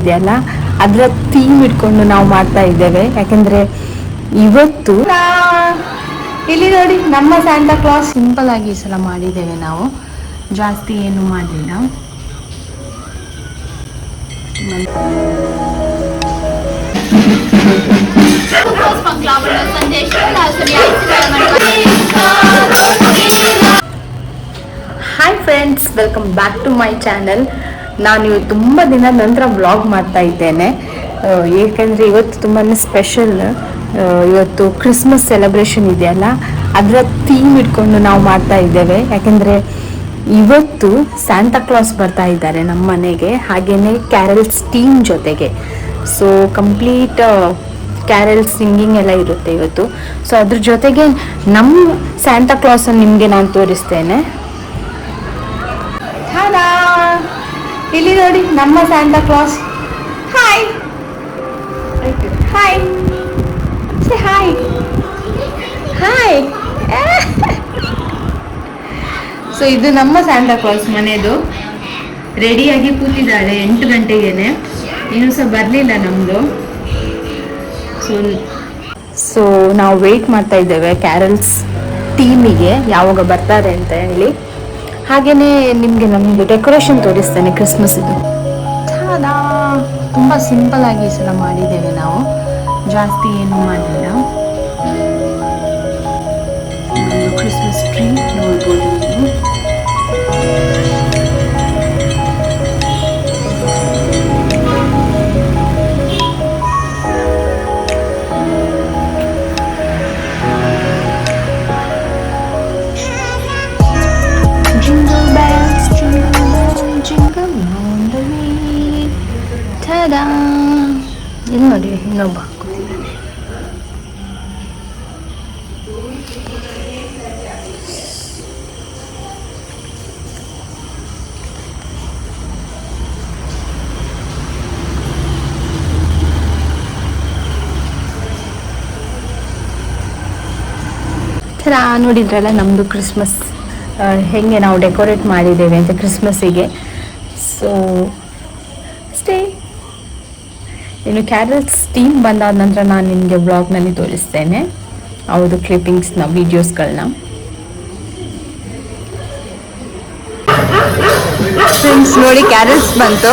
ಇದೆಯಲ್ಲ? ಅದರ ಥೀಮ್ ಇಟ್ಕೊಂಡು ನಾವು ಮಾಡ್ತಾ ಇದ್ದೇವೆ. ಯಾಕಂದ್ರೆ ಇವತ್ತು ಇಲ್ಲಿ ನೋಡಿ, ನಮ್ಮ ಸ್ಯಾಂಟಾ ಕ್ಲಾಸ್ ಸಿಂಪಲ್ ಆಗಿ ಈ ಸಲ ಮಾಡಿದ್ದೇವೆ ನಾವು. ಜಾಸ್ತಿ ಏನು ಮಾಡಲಿಲ್ಲ. Hi friends welcome back to my channel ನಾನು ತುಂಬ ದಿನ ನಂತರ ವ್ಲಾಗ್ ಮಾಡ್ತಾ ಇದ್ದೇನೆ. ಏಕೆಂದರೆ ಇವತ್ತು ತುಂಬಾ ಸ್ಪೆಷಲ್ ಇವತ್ತು ಕ್ರಿಸ್ಮಸ್ ಸೆಲೆಬ್ರೇಷನ್ ಇದೆಯಲ್ಲ ಅದರ ಥೀಮ್ ಇಟ್ಕೊಂಡು ನಾವು ಮಾಡ್ತಾ ಇದ್ದೇವೆ. ಯಾಕೆಂದರೆ ಇವತ್ತು ಸ್ಯಾಂಟಾ ಕ್ಲಾಸ್ ಬರ್ತಾ ಇದ್ದಾರೆ ನಮ್ಮ ಮನೆಗೆ ಹಾಗೆಯೇ ಕ್ಯಾರಲ್ಸ್ ಟೀಮ್ ಜೊತೆಗೆ. ಸೊ ಕಂಪ್ಲೀಟ್ ಕ್ಯಾರಲ್ ಸಿಂಗಿಂಗ್ ಎಲ್ಲ ಇರುತ್ತೆ ಇವತ್ತು. ಸೊ ಅದ್ರ ಜೊತೆಗೆ ನಮ್ಮ ಸ್ಯಾಂಟಾ ಕ್ಲಾಸನ್ನು ನಿಮಗೆ ನಾನು ತೋರಿಸ್ತೇನೆ. ಇಲ್ಲಿ ನೋಡಿ ನಮ್ಮ Santa Claus hi hi hi hi so ಇದು ನಮ್ಮ ಸ್ಯಾಂಟಾ ಕ್ಲಾಸ್ ಮನೆಯದು ರೆಡಿಯಾಗಿ ಕೂತಿದ್ದಾಳೆ ಎಂಟು ಗಂಟೆಗೇನೆ. ಇನ್ನೂ ಸಹ ಬರಲಿಲ್ಲ ನಮ್ಮದು ಸೊ ಸೊ ನಾವು ವೆಯ್ಟ್ ಮಾಡ್ತಾ ಇದ್ದೇವೆ ಕ್ಯಾರಲ್ಸ್ ಟೀಮಿಗೆ ಯಾವಾಗ ಬರ್ತಾರೆ ಅಂತ ಹೇಳಿ. ಹಾಗೇನೆ ನಿಮಗೆ ನಮ್ಮದು ಡೆಕೋರೇಷನ್ ತೋರಿಸ್ತೇನೆ ಕ್ರಿಸ್ಮಸ್ ಇದು ತುಂಬ ಸಿಂಪಲ್ ಆಗಿ ಈ ಸಲ ಮಾಡಿದ್ದೇವೆ ನಾವು. ಜಾಸ್ತಿ ಏನು ಮಾಡಲಿಲ್ಲ ಇನ್ನೊಬ್ಬ ಕೂತಿದ್ದಾನೆ. ಥರ ನೋಡಿದ್ರಲ್ಲ ನಮ್ಮದು ಕ್ರಿಸ್ಮಸ್ ಹೆಂಗೆ ನಾವು ಡೆಕೋರೇಟ್ ಮಾಡಿದ್ದೇವೆ ಅಂತ ಕ್ರಿಸ್ಮಸ್ಸಿಗೆ ಸೊ ಅಷ್ಟೇ ಇನ್ನು ಕ್ಯಾರೆಟ್ ಸ್ಟೀಮ್ ಬಂದಾದ ನಂತರ ನಾನು ನಿಮಗೆ ಬ್ಲಾಗ್ನಲ್ಲಿ ತೋರಿಸ್ತೇನೆ. ಹೌದು ಕ್ಲಿಪ್ಪಿಂಗ್ಸ್ನ ವೀಡಿಯೋಸ್ಗಳನ್ನ ಫ್ರೆಂಡ್ಸ್ ನೋಡಿ ಕ್ಯಾರೆಟ್ಸ್ ಬಂತು.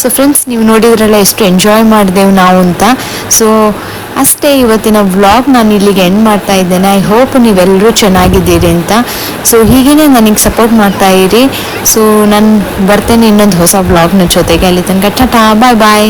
ಸೊ ಫ್ರೆಂಡ್ಸ್ ನೀವು ನೋಡಿದ್ರಲ್ಲ ಎಷ್ಟು ಎಂಜಾಯ್ ಮಾಡಿದೆವು ನಾವು ಅಂತ. ಸೊ ಅಷ್ಟೇ ಇವತ್ತಿನ ವ್ಲಾಗ್ ನಾನು ಇಲ್ಲಿಗೆ ಎಂಡ್ ಮಾಡ್ತಾ ಇದ್ದೇನೆ. ಐ ಹೋಪ್ ನೀವೆಲ್ಲರೂ ಚೆನ್ನಾಗಿದ್ದೀರಿ ಅಂತ. ಸೊ ಹೀಗೇ ನನಗೆ ಸಪೋರ್ಟ್ ಮಾಡ್ತಾ ಇರಿ. ಸೊ ನಾನು ಬರ್ತೇನೆ ಇನ್ನೊಂದು ಹೊಸ ವ್ಲಾಗ್ನ ಜೊತೆಗೆ ಅಲ್ಲಿ ತನಕ. ಟಾಟಾ ಬಾಯ್ ಬಾಯ್